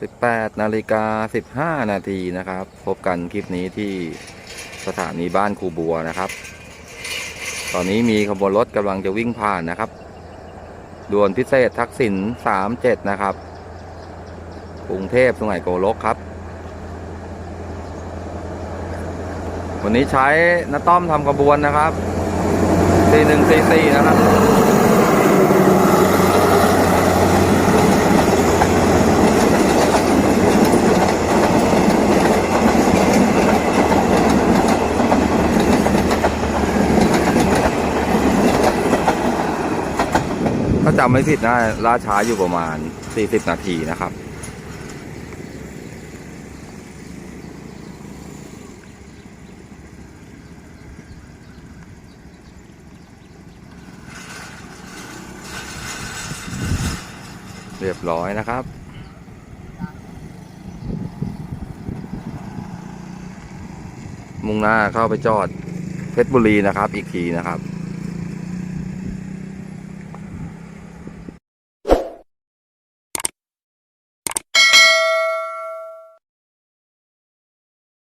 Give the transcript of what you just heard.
18นาฬิกา15 นาทีนะครับ พบกันคลิปนี้ที่สถานีบ้านครูบัวนะครับ ตอนนี้มีขบวนรถกำลังจะวิ่งผ่านนะครับด่วนพิเศษทักษิณ37 นะครับกรุงเทพสุไหงโกลกครับ วันนี้ใช้น้าต้อมทำขบวนนะครับ 4144 นะครับ ถ้าจำไม่ผิดนะล่าช้าอยู่ประมาณ 40 นาทีนะครับ เรียบร้อยนะครับมุ่งหน้าเข้าไปจอดเพชรบุรีนะครับ อีกทีนะครับ